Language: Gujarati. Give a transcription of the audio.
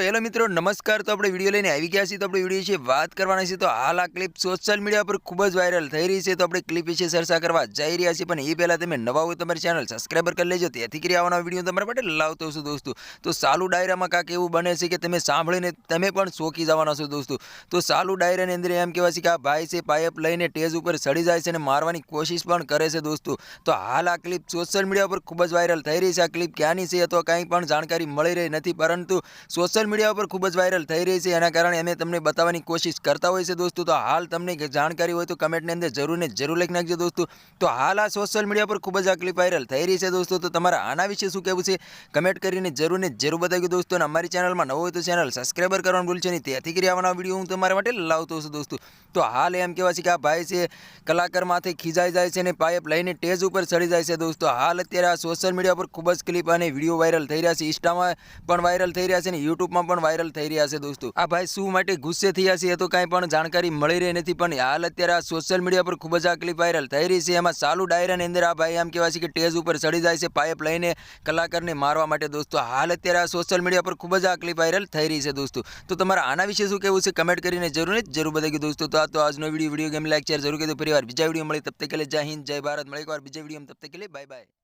આપણે મિત્રો, નમસ્કાર. તો આપણે વીડિયો લઈને આવી ગયા છીએ. તો આપણે વીડિયો વિશે વાત કરવાના છે તો હાલ આ ક્લિપ સોશિયલ મીડિયા પર ખૂબ જ વાયરલ થઈ રહી છે. તો આપણે ક્લિપ વિશે ચર્ચા કરવા જઈ રહ્યા છીએ. પણ એ પહેલાં તમે નવા હોય તમારી ચેનલ સબસ્ક્રાઈબર કરી લેજો. તેથી કરી આવવાના વીડિયો તમારા માટે લાવતો છું, દોસ્તો. તો સાલુ ડાયરામાં કાંક એવું બને છે કે તમે સાંભળીને તમે પણ શોખી જવાના છો, દોસ્તો. તો સાલું ડાયરાની અંદર એમ કહેવાય છે કે આ ભાઈ છે પાઇપ લઈને ટેજ ઉપર ચડી જાય છે અને મારવાની કોશિશ પણ કરે છે, દોસ્તો. તો હાલ આ ક્લિપ સોશિયલ મીડિયા પર ખૂબ જ વાયરલ થઈ રહી છે. આ ક્લિપ ક્યાંની છે અથવા કંઈ પણ જાણકારી મળી રહી નથી. પરંતુ સોશિયલ મીડિયા પર ખૂબ જ વાયરલ થઈ રહી છે. એના કારણે અમે તમને બતાવવાની કોશિશ કરતા હોય છે દોસ્તો. તો હાલ તમને જાણકારી હોય તો કમેન્ટની અંદર જરૂર ને જરૂર લખી નાખજો દોસ્તો. તો હાલ આ સોશિયલ મીડિયા પર ખૂબ જ આ ક્લિપ વાયરલ થઈ રહી છે દોસ્તો. તો તમારા આના વિશે શું કહેવું છે? કમેન્ટ કરીને જરૂર ને જરૂર બતાવ્યું દોસ્તો. અને અમારી ચેનલમાં નવો હોય તો ચેનલ સબસ્ક્રાઈબર કરવાનું ભૂલશે નહીં. તેથી કરી આવવાના વીડિયો હું તમારા માટે લાવતો છું દોસ્તો. તો હાલ એમ કહેવાય છે કે આ ભાઈ છે, કલાકાર માથે ખીજાઈ જાય છે અને પાઇપ લઈને ટેજ ઉપર ચડી જાય છે દોસ્તો. હાલ અત્યારે આ સોશિયલ મીડિયા પર ખૂબ જ ક્લિપ અને વીડિયો વાયરલ થઈ રહ્યા છે. ઇન્સ્ટામાં પણ વાયરલ થઈ રહ્યા છે અને યુટ્યુબમાં ફોટામાં પણ વાયરલ થઈ રહ્યા છે દોસ્તો. આ ભાઈ શું માટે ગુસ્સે થયા છે એ તો કાંઈ પણ જાણકારી મળી રહી નથી, પણ હાલ અત્યારે આ સોશિયલ મીડિયા પર ખૂબ જ આ ક્લિપ વાયરલ થઈ રહી છે. એમાં સાલુ ડાયરાની અંદર આ ભાઈ એમ કહેવાય છે કે ટેજ ઉપર ચડી જાય છે, પાઇપ લઈને કલાકારને મારવા માટે દોસ્તો. હાલ અત્યારે આ સોશિયલ મીડિયા પર ખૂબ જ આ ક્લિપ વાયરલ થઈ રહી છે દોસ્તો. તો તમારા આના વિશે શું કહેવું છે? કમેન્ટ કરીને જરૂર જરૂર બતાવી દોસ્તો. તો આ તો આજનો video video game like share જરૂર કહેતો પરિવાર બીજા વીડિયો મળે, તબ તક કે જય હિન્દ, જય ભારત. મળે એકવાર બીજા વીડિયો તબ તક કે બાય બાય